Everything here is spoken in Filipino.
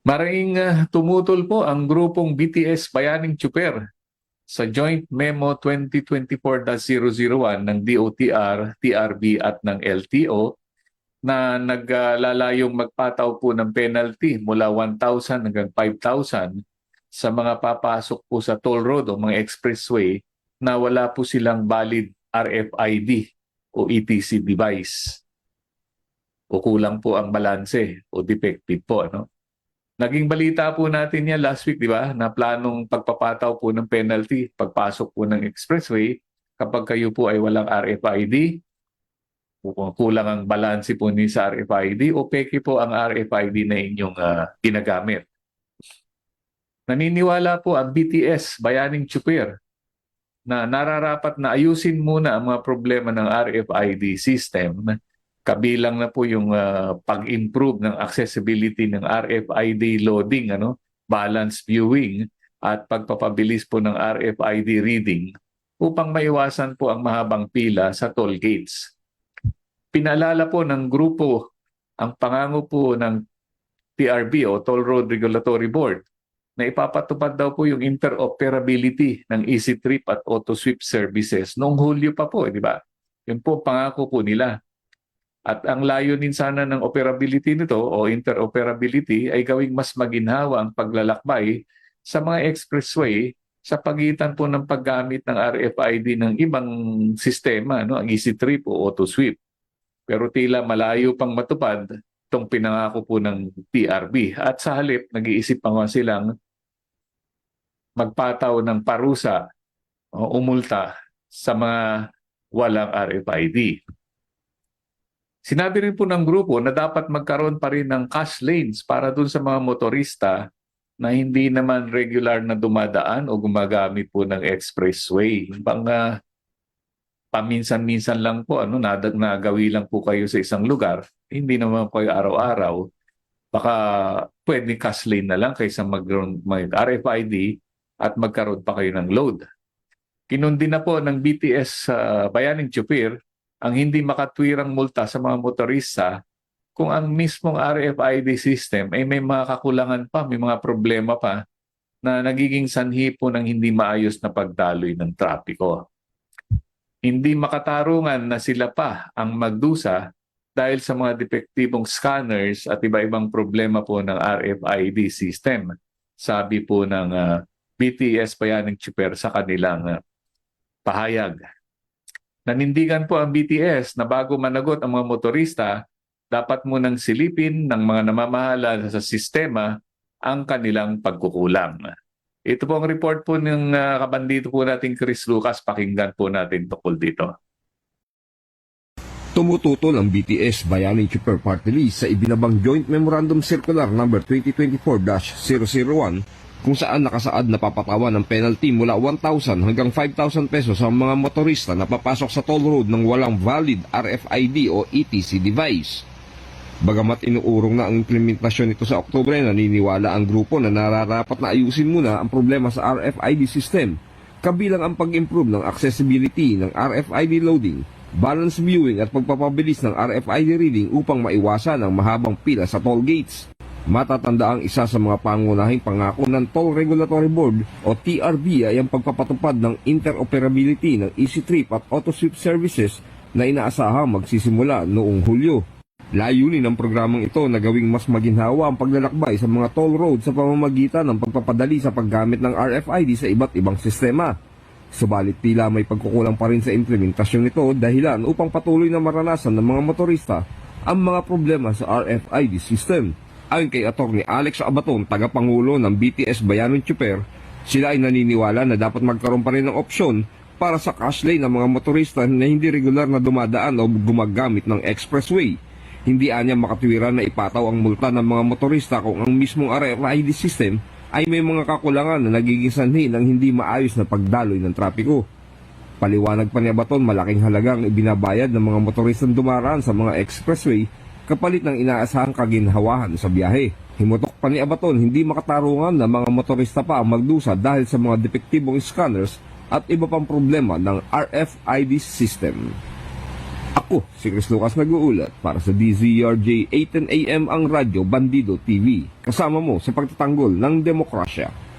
Maraming ah, tumutol po ang grupong BTS Bayaning Chuper sa Joint Memo 2024-001 ng DOTR, TRB at ng LTO na naglalayong magpataw po ng penalty mula 1,000 hanggang 5,000 sa mga papasok po sa toll road o mga expressway na wala po silang valid RFID o ETC device o kulang po ang balanse o defective po. Ano? Naging balita po natin yan last week, di ba? Na planong pagpapataw po ng penalty pagpasok po ng expressway kapag kayo po ay walang RFID kulang ang balanse po ni sa RFID o peke po ang RFID na inyong ah, ginagamit. Naniniwala po ang BTS, Bayaning Chupir, na nararapat na ayusin muna ang mga problema ng RFID system kabilang na po yung ah, pag-improve ng accessibility ng RFID loading, ano, balance viewing at pagpapabilis po ng RFID reading upang maiwasan po ang mahabang pila sa toll gates. Pinalala po ng grupo ang pangango po ng TRB o Toll Road Regulatory Board na ipapatupad daw po yung interoperability ng Easy Trip at Auto Sweep services noong Hulyo pa po, di ba? Yun po pangako po nila. At ang layunin sana ng operability nito o interoperability ay gawing mas maginhawa ang paglalakbay sa mga expressway sa pagitan po ng paggamit ng RFID ng ibang sistema, no, ang Easy Trip o Auto Sweep. Pero tila malayo pang matupad itong pinangako po ng TRB. At sa halip, nag-iisip pa nga silang magpataw ng parusa o umulta sa mga walang RFID. Sinabi rin po ng grupo na dapat magkaroon pa rin ng cash lanes para dun sa mga motorista na hindi naman regular na dumadaan o gumagamit po ng expressway. Pang ah, paminsan-minsan lang po, ano, nadag nagawi lang po kayo sa isang lugar, hindi naman kayo araw-araw, baka pwede cash lane na lang kaysa mag, mag RFID at magkaroon pa kayo ng load. Kinundi na po ng BTS sa Bayaning Chupir ang hindi makatwirang multa sa mga motorista kung ang mismong RFID system ay may mga kakulangan pa, may mga problema pa na nagiging sanhi po ng hindi maayos na pagdaloy ng trapiko. Hindi makatarungan na sila pa ang magdusa dahil sa mga depektibong scanners at iba-ibang problema po ng RFID system. Sabi po ng ah, BTS Bayaning Chuper sa kanilang ah, pahayag. Nanindigan po ang BTS na bago managot ang mga motorista, dapat munang silipin ng mga namamahala sa sistema ang kanilang pagkukulang. Ito po ang report po ng uh, kabandito po nating Chris Lucas. Pakinggan po natin tukol dito. Tumututol ang BTS Bayani Super Party List sa ibinabang Joint Memorandum Circular No. 2024-001 kung saan nakasaad na papatawan ng penalty mula 1,000 hanggang 5,000 pesos sa mga motorista na papasok sa toll road ng walang valid RFID o ETC device. Bagamat inuurong na ang implementasyon nito sa Oktubre, naniniwala ang grupo na nararapat na ayusin muna ang problema sa RFID system, kabilang ang pag-improve ng accessibility ng RFID loading, balance viewing at pagpapabilis ng RFID reading upang maiwasan ang mahabang pila sa toll gates. Matatanda ang isa sa mga pangunahing pangako ng Toll Regulatory Board o TRB ay ang pagpapatupad ng interoperability ng EasyTrip at AutoSweep services na inaasahang magsisimula noong Hulyo. Layunin ng programang ito na gawing mas maginhawa ang paglalakbay sa mga toll road sa pamamagitan ng pagpapadali sa paggamit ng RFID sa iba't ibang sistema. Subalit tila may pagkukulang pa rin sa implementasyon nito dahilan upang patuloy na maranasan ng mga motorista ang mga problema sa RFID system. Ayon kay Atty. Alex Abaton, tagapangulo ng BTS Bayanon Chuper, sila ay naniniwala na dapat magkaroon pa rin ng opsyon para sa cash lane ng mga motorista na hindi regular na dumadaan o gumagamit ng expressway. Hindi anya makatwiran na ipataw ang multa ng mga motorista kung ang mismong RFID system ay may mga kakulangan na nagiging sanhi ng hindi maayos na pagdaloy ng trapiko. Paliwanag pa ni Abaton malaking halagang ibinabayad ng mga motoristang dumaraan sa mga expressway kapalit ng inaasahang kaginhawahan sa biyahe. Himutok pa ni Abaton hindi makatarungan na mga motorista pa ang magdusa dahil sa mga depektibong scanners at iba pang problema ng RFID system. Ako si Chris Lucas nag-uulat para sa DZRJ 810 AM ang Radyo Bandido TV. Kasama mo sa pagtatanggol ng demokrasya.